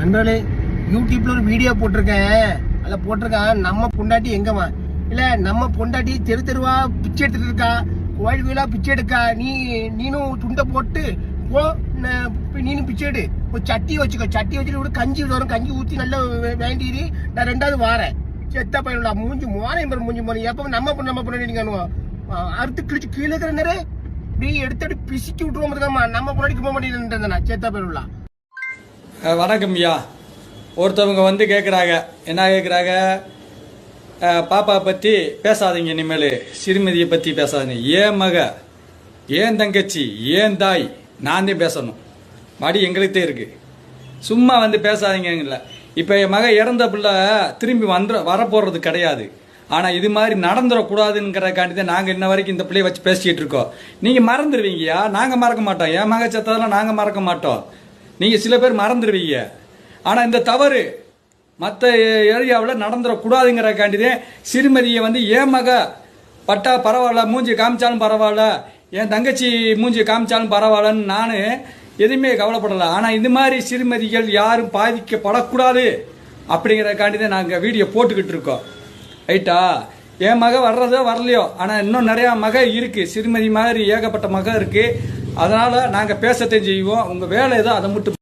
நண்பர்களே யூடியூப்ல ஒரு வீடியோ போட்டிருக்கேன். அதில் போட்டிருக்கான் நம்ம பொண்டாட்டி எங்கம்மா? இல்லை நம்ம பொண்டாட்டி தெரு தெருவா பிச்சை எடுத்துட்டு இருக்கா? கோயில் கோயிலா பிச்சை எடுக்கா? நீ நீனும் துண்டை போட்டு போ போய் நீனும் பிச்சை எடு. ஒரு சட்டி வச்சுக்கோ. சட்டி வச்சுட்டு கூட கஞ்சி வரும். கஞ்சி ஊற்றி நல்லா வேண்டிடு. நான் ரெண்டாவது வாரேன். செத்த பையனோட மூஞ்சி மோனையும் பாரு மூஞ்சி மோனை எப்போ நம்ம பொண்ணு நம்ம பொண்ணு நீங்கள் அறுத்து கிழிச்சு கீழே இருக்கிற நேரம் இப்படி எடுத்து எடுத்து பிசிச்சு விட்டுருவோம் நம்ம பொண்ணாடிக்கு போக மாட்டேங்கிறேன் செத்த பையனுள்ள. வணக்கம் ஐயா. ஒருத்தவங்க வந்து கேட்குறாங்க என்ன கேட்குறாங்க பாப்பா பற்றி பேசாதீங்க இனிமேல். சிறுமதியை பற்றி பேசாதீங்க. ஏன் மக? ஏன் தங்கச்சி? ஏன் தாய்? நான் தான் பேசணும். மடி எங்களுக்கே இருக்குது சும்மா வந்து பேசாதீங்க இப்போ என் மக இறந்த பிள்ளை திரும்பி வந்துட வரப்போகிறது கிடையாது. ஆனால் இது மாதிரி நடந்துடக்கூடாதுங்கிறக்காண்டி தான் நாங்கள் இன்ன வரைக்கும் இந்த பிள்ளைய வச்சு பேசிக்கிட்டு இருக்கோம். நீங்கள் மறந்துடுவீங்கயா நாங்கள் மறக்க மாட்டோம். என் மக செத்ததெல்லாம் நாங்கள் மறக்க மாட்டோம். நீங்கள் சில பேர் மறந்துடுவீங்க ஆனால் இந்த தவறு மற்ற ஏரியாவில் நடந்துடக்கூடாதுங்கிறக்காண்டிதான் சிறுமதியை வந்து ஏன் மக பட்டா பரவாயில்ல மூஞ்சி காமிச்சாலும் பரவாயில்ல என் தங்கச்சி மூஞ்சி காமிச்சாலும் பரவாயில்லன்னு நான் எதுவுமே கவலைப்படலை. ஆனால் இந்த மாதிரி சிறுமதிகள் யாரும் பாதிக்கப்படக்கூடாது அப்படிங்கிறக்காண்டி தான் நாங்கள் வீடியோ போட்டுக்கிட்டு இருக்கோம். ரைட்டா? என் மக வர்றதோ வரலையோ? ஆனால் இன்னும் நிறையா மக இருக்குது சிறுமதி மாதிரி ஏகப்பட்ட மக இருக்குது அதனால் நாங்கள் பேசத்தையும் செய்வோம். உங்கள் வேலை ஏதோ அதை மட்டும்